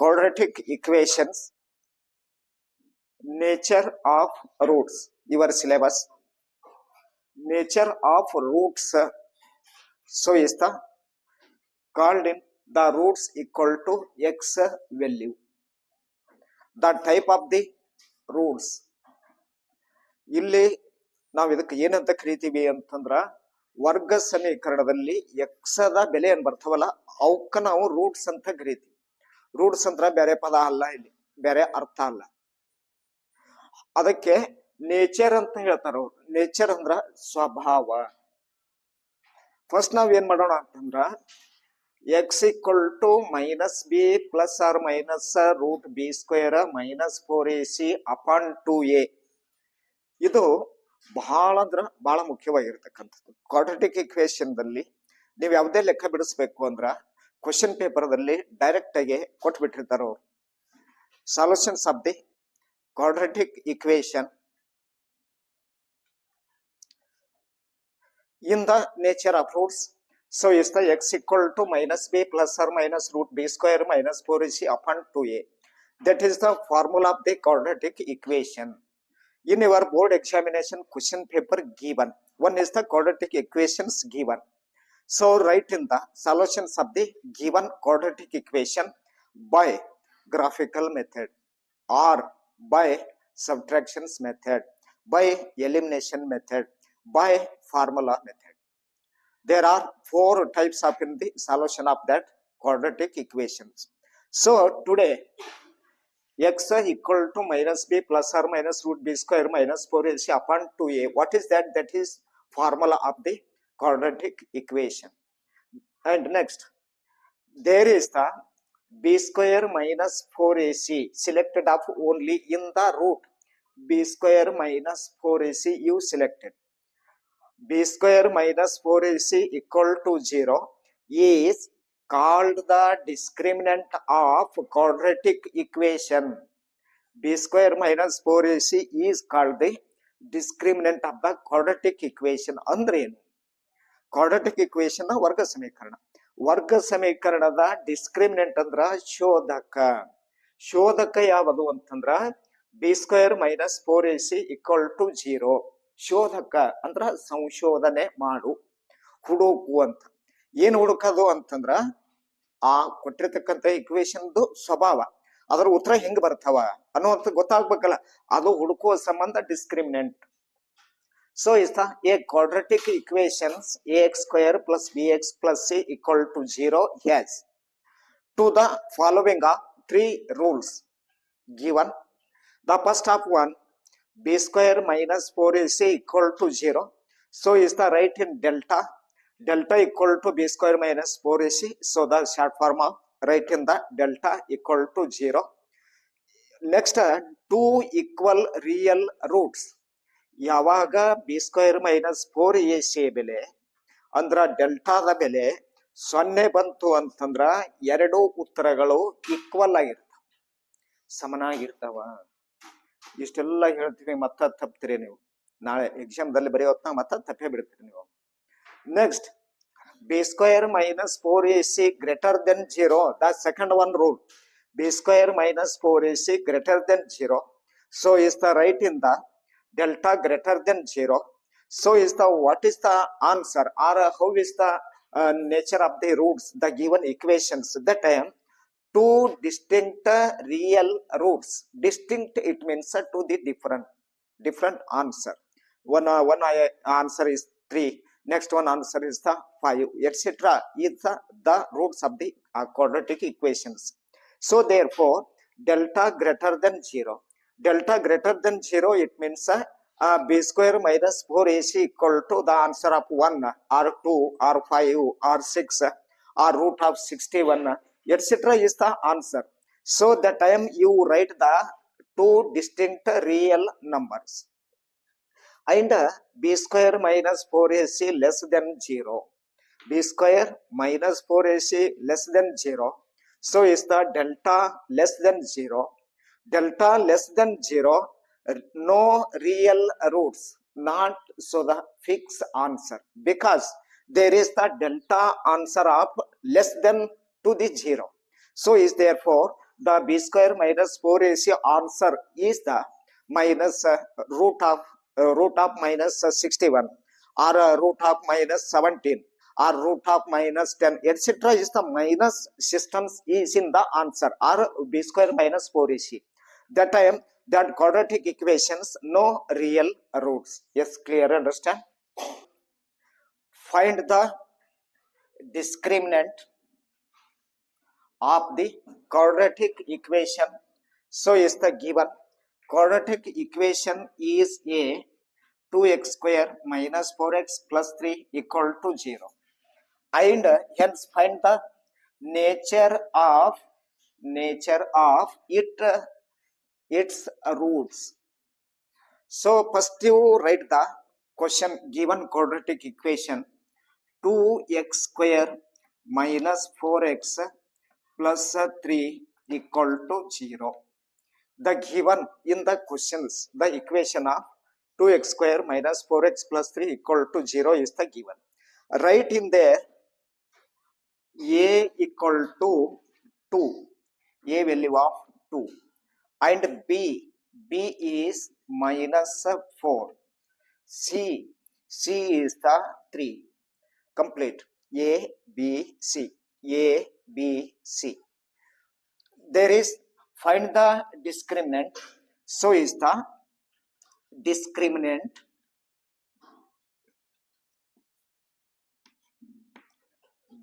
quadratic equations, nature of roots, your syllabus, nature of roots, so is the called in the roots equal to x value. The type of the roots. ಇಲ್ಲಿ ನಾವು ಇದಕ್ಕೆ ಏನಂತ ಕರಿತೀವಿ antandra ವರ್ಗ ಸಮೀಕರಣದಲ್ಲಿ ಎಕ್ಸದ ಬೆಲೆ ಏನ್ ಬರ್ತಾವಲ್ಲ ಅವಕ್ಕ ನಾವು ರೂಟ್ಸ್ ಅಂತ ಕರಿತೀವಿ ರೂಢ್ಸ್ ಅಂದ್ರ ಬೇರೆ ಪದ ಅಲ್ಲ ಇಲ್ಲಿ ಬೇರೆ ಅರ್ಥ ಅಲ್ಲ ಅದಕ್ಕೆ ನೇಚರ್ ಅಂತ ಹೇಳ್ತಾರ ಅವ್ರು ನೇಚರ್ ಅಂದ್ರ ಸ್ವಭಾವ ಫಸ್ಟ್ ನಾವ್ ಏನ್ ಮಾಡೋಣ ಅಂತಂದ್ರ x equal to minus b plus or minus root b square minus four a c upon two a ಇದು ಬಹಳ ಅಂದ್ರ ಬಹಳ ಮುಖ್ಯವಾಗಿರ್ತಕ್ಕಂಥದ್ದು ಕ್ವಾಡ್ರೆಟಿಕ್ ದಲ್ಲಿ ನೀವು ಯಾವುದೇ ಲೆಕ್ಕ ಬಿಡಿಸ್ಬೇಕು ಅಂದ್ರ ಕ್ವಶನ್ ಪೇಪರ್ದಲ್ಲಿ ಡೈರೆಕ್ಟ್ ಆಗಿ ಕೊಟ್ಬಿಟ್ಟಿರ್ತಾರ ಅವ್ರು solutions of the quadratic equation in the nature of roots so is the x equal to minus b plus or minus root b square minus 4ac upon 2a that is the formula of the quadratic equation in your board examination question paper given one is the quadratic equations given So write in the solutions of the given quadratic equation by graphical method or by subtractions method, by elimination method, by formula method. There are four types of in the solution of that quadratic equations. So today x equal to minus b plus or minus root b square minus 4 is upon 2a. What is that? That is formula of the quadratic equation. And next, there is the b square minus 4ac selected of only in the root b square minus 4ac you selected b square minus 4ac equal to 0 is called the discriminant of quadratic equation b square minus 4ac is called the discriminant of the quadratic equation ಅಂದ್ರೆ ಕಾರ್ಡಟಿಕ್ equation ವರ್ಗ ಸಮೀಕರಣ ವರ್ಗ ಸಮೀಕರಣದ discriminant ಅಂದ್ರ ಶೋಧಕ ಶೋಧಕ ಯಾವುದು ಅಂತಂದ್ರ b square minus four a c equal to zero ಶೋಧಕ ಅಂದ್ರ ಸಂಶೋಧನೆ ಮಾಡು ಹುಡುಕು ಅಂತ ಏನು ಹುಡುಕೋದು ಅಂತಂದ್ರ ಆ ಕೊಟ್ಟಿರ್ತಕ್ಕಂಥ ಇಕ್ವೇಶನ್ದು ಸ್ವಭಾವ ಅದರ ಉತ್ತರ ಹೆಂಗ್ ಬರ್ತಾವ ಅನ್ನುವಂಥ ಗೊತ್ತಾಗ್ಬೇಕಲ್ಲ ಅದು ಹುಡುಕುವ ಸಂಬಂಧ discriminant So is the a quadratic equations ax square plus bx plus c equal to zero has to the following are three rules given. The first of one b square minus 4ac equal to zero. So is the right in delta delta equal to b square minus 4ac so the short form of write in the delta equal to 0 next uh, two equal real roots ಯಾವಾಗ b square minus four a c ಬೆಲೆ ಅಂದ್ರ ಡೆಲ್ಟಾದ ಬೆಲೆ ಸೊನ್ನೆ ಬಂತು ಅಂತಂದ್ರ ಎರಡು ಉತ್ತರಗಳು equal ಆಗಿರ್ತವೆ ಸಮನಾಗಿರ್ತಾವ ಇಷ್ಟೆಲ್ಲ ಹೇಳ್ತೀನಿ ಮತ್ತ ತಪ್ಪತ್ತೀರಿ ನೀವು ನಾಳೆ ಎಕ್ಸಾಮ್ದಲ್ಲಿ ಬರೆಯೋ ಹೊತ್ನಾಗ ಮತ್ತ ತಪ್ಪೇ ಬಿಡ್ತೀರಿ ನೀವು next b square minus four a c greater than zero the second one rule b square minus four a c greater than zero so is the right ಇಂದ delta greater than 0 so is the what is the answer or uh, how is the uh, nature of the roots the given equations that i am two distinct uh, real roots distinct it means uh, to the different different answer one uh, one answer is 3 next one answer is the 5 etc is the, the roots of the quadratic equations so therefore delta greater than 0 delta greater than zero, it means uh, uh, b square minus ac equal to the answer of 1 or 2 or 5 or 6 or root of 61 etc. is the answer. So the time you write the two distinct real numbers and uh, b square minus ac less than 0 b square minus ac less than 0 so is the delta less than 0 delta less than 0, no real roots, not so the fixed answer because there is the delta answer of less than to the 0. So is therefore the b square minus 4ac answer is the minus uh, root of uh, root of minus 61 or uh, root of minus 17 or root of minus 10 etc is the minus systems is in the answer or b square minus 4ac that I am that quadratic equations no real roots. Yes, clear, understand? Find the discriminant of the quadratic equation. So is the given quadratic equation is a 2x square minus 4x plus 3 equal to 0. And hence find the nature of nature of it its roots. So first you write the question given quadratic equation 2x square minus 4x plus 3 equal to 0. The given in the questions, the equation of 2x square minus 4x plus 3 equal to 0 is the given. Write in there a equal to 2, a value of 2 and b b is minus 4 c c is the 3 complete a b c a b c there is find the discriminant so is the discriminant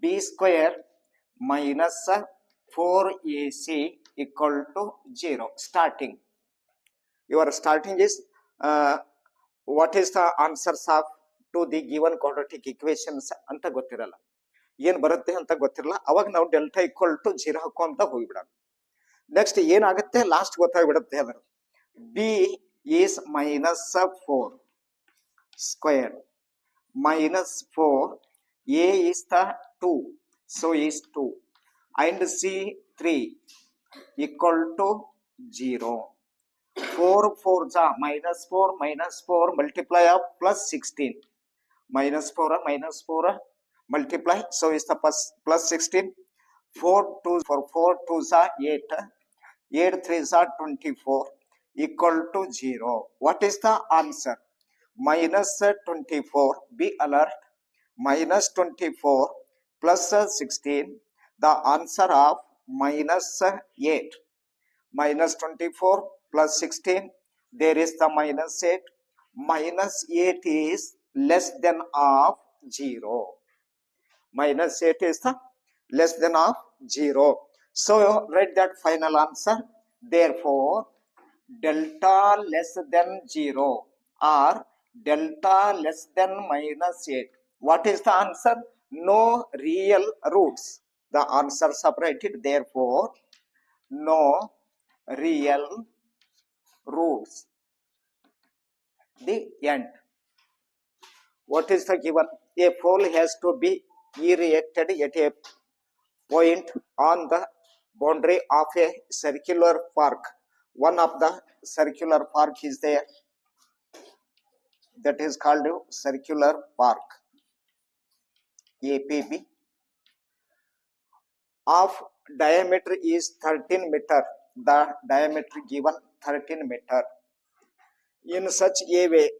b square minus 4ac equal to 0 starting your starting is uh, what is the answers of to the given quadratic equations ಅಂತ ಗೊತ್ತಿರಲ್ಲ ಏನ್ ಬರುತ್ತೆ ಅಂತ ಗೊತ್ತಿರಲ್ಲ ಅವಾಗ ನಾವು delta equal to zero ಹಾಕೊಂತ ಹೋಗ್ಬಿಡೋಣ next ಏನಾಗುತ್ತೆ ಲಾಸ್ಟ್ ಗೊತ್ತಾಗ್ಬಿಡುತ್ತೆ ಅದರ B is minus four square minus 4 a is the 2 so is 2 and c 3 equal to 0. 4 4 ja minus 4 minus 4 multiply of plus 16. Minus 4 minus 4 multiply. So is the plus, plus 16. 4 2 for 4 2 ja 8. 8 3 ja 24 equal to 0. What is the answer? Minus 24. Be alert. Minus 24 plus 16. The answer of minus uh, 8 minus 24 plus 16 there is the minus 8 minus 8 is less than of 0 minus 8 is the less than of 0 so write that final answer therefore delta less than 0 or delta less than minus 8 what is the answer no real roots the answer separated therefore no real roots the end what is the given a pole has to be erected at a point on the boundary of a circular park one of the circular park is there that is called circular park apb of diameter is 13 meter. The diameter given 13 meter. In such a way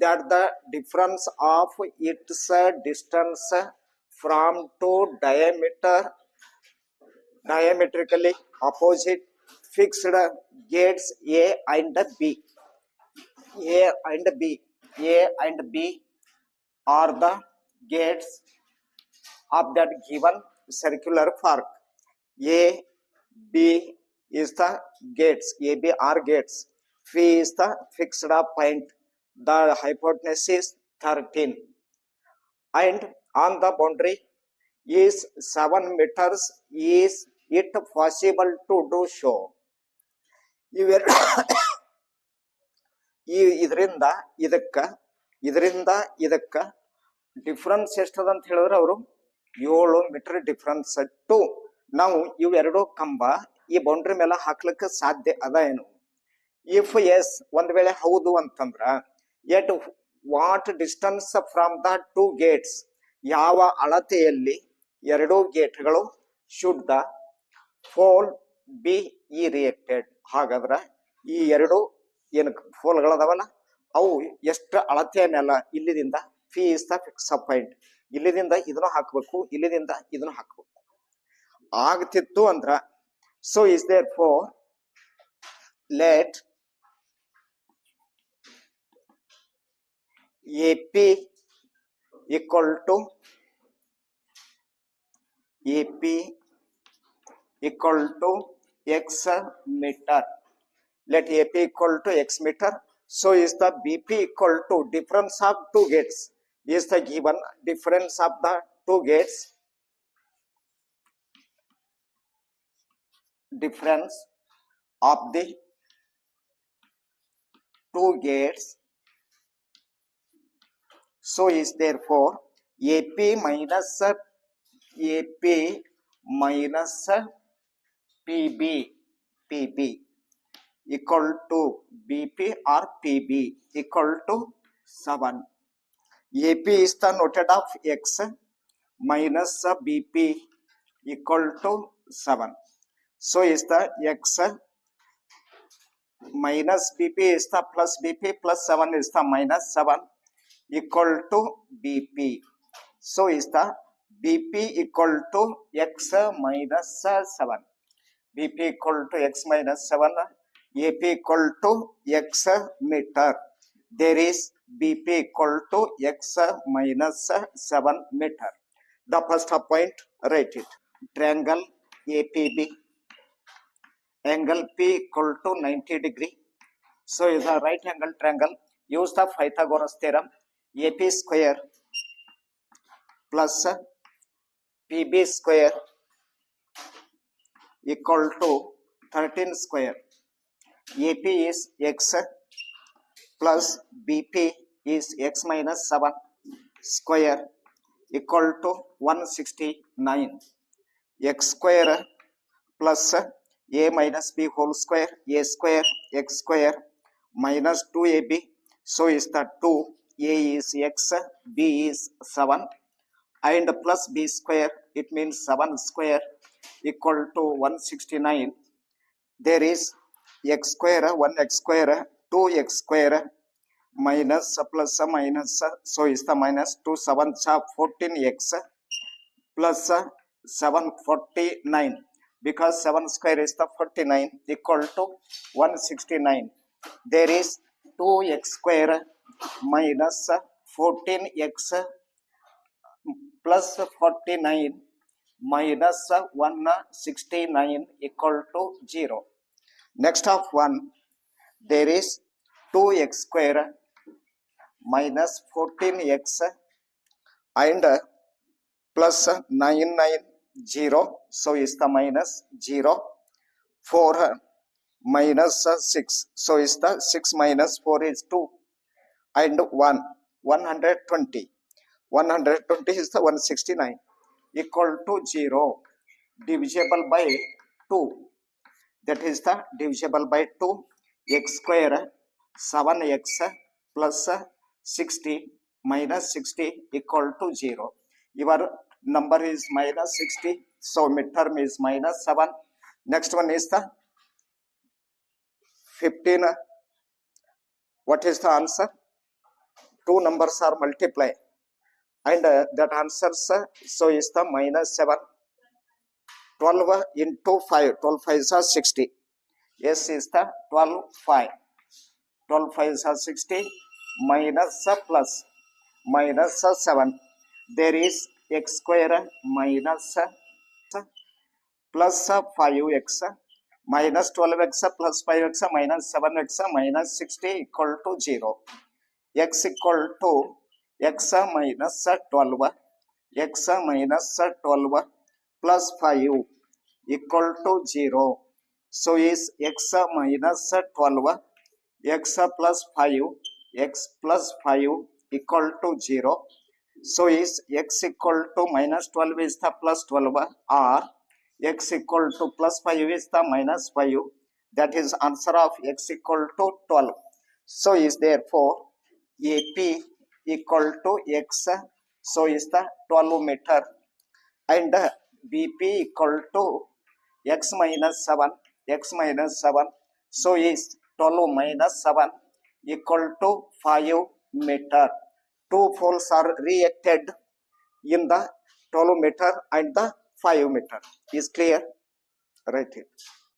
that the difference of its distance from two diameter diametrically opposite fixed gates A and B. A and B. A and B are the gates of that given circular park. A B is the gates. A B are gates. Phi is the fixed point. The hypotenuse is 13. And on the boundary is 7 meters. Is it possible to do so? ಇವೆಲ್ಲ ಈ ಇದರಿಂದ ಇದಕ್ಕ ಇದರಿಂದ ಇದಕ್ಕ difference ಎಷ್ಟದಂತ ಹೇಳಿದ್ರೆ ಅವರು ಏಳು metre difference to ನಾವು ಇವೆರಡು ಕಂಬ ಈ ಬೌಂಡ್ರಿ ಮೇಲೆ ಹಾಕ್ಲಿಕ್ಕೆ ಸಾಧ್ಯ ಅದ ಏನು ಇಫ್ ಎಸ್ ಒಂದ್ ವೇಳೆ ಹೌದು ಅಂತಂದ್ರ at what distance from the two gates ಯಾವ ಅಳತೆಯಲ್ಲಿ ಎರಡು ಗೇಟ್ಗಳು ಶುಡ್ ದ ಫೋಲ್ ಬಿ ಈ ಹಾಗಾದ್ರೆ ಈ ಎರಡು ಏನು ಫೋಲ್ಗಳದಾವಲ್ಲ ಅವು ಎಷ್ಟು ಮೇಲ ಇಲ್ಲಿದಿಂದ ಫಿ ಇಸ್ ದ ಫಿಕ್ಸ್ ಪಾಯಿಂಟ್ ಇಲ್ಲಿದಿಂದ ಇದನ್ನು ಹಾಕಬೇಕು ಇಲ್ಲಿದಿಂದ ಇದನ್ನು ಹಾಕಬೇಕು ಆಗ್ತಿತ್ತು ಅಂದ್ರ so is there four let A P equal to AP equal to x meter. Let AP equal to x meter. So is the BP equal to difference of two gates is the given difference of the two gates difference of the two gates so is therefore ap minus ap minus pb pb equal to bp or pb equal to 7 ap is the noted of x minus bp equal to 7 So is the x minus BP is the plus BP plus 7 is the minus 7 equal to BP. So is the BP equal to x minus 7. BP equal to x minus 7. AP equal to x meter. There is BP equal to x minus 7 meter. The first point, write it. Triangle APB. angle P equal to 90 degree. So is a right angle triangle. Use the Pythagoras theorem. AP square plus PB square equal to 13 square. AP is x plus BP is x minus 7 square equal to 169. x square plus a minus b whole square a square x square minus 2ab so is the 2 a is x b is 7 and plus b square it means 7 square equal to 169 there is x square 1 x square 2 x square minus plus minus so is the minus 2 7 14 x plus 749 because 7 square is the 49 equal to 169. There is 2x square minus 14x plus 49 minus 169 equal to 0. Next of 1, there is 2x square minus 14x and plus 99 0. So is the minus 0. 4 minus 6. So is the 6 minus 4 is 2. And 1. 120. 120 is the 169. Equal to 0. Divisible by 2. That is the divisible by 2. x square 7x plus 60 minus 60 equal to 0. Your number is minus 60. So midterm is minus 7. Next one is the 15. What is the answer? Two numbers are multiply, And uh, that answers, uh, so is the minus 7. 12 into 5. 12 5 is 60. Yes, is the 12 5. 12 5 is 60 minus plus minus 7. There is x square minus plus five x minus twelve x plus five x minus seven x minus sixty equal to zero x equal to x minus twelve x minus twelve plus five equal to zero so is x minus twelve x plus five x plus five equal to zero so is x equal to minus 12 is the plus 12 or x equal to plus 5 is the minus 5 that is answer of x equal to 12 so is therefore ap equal to x so is the 12 meter and bp equal to x minus 7 x minus 7 so is 12 minus 7 equal to 5 meter two poles are reacted in the tolometer and the meter is clear right here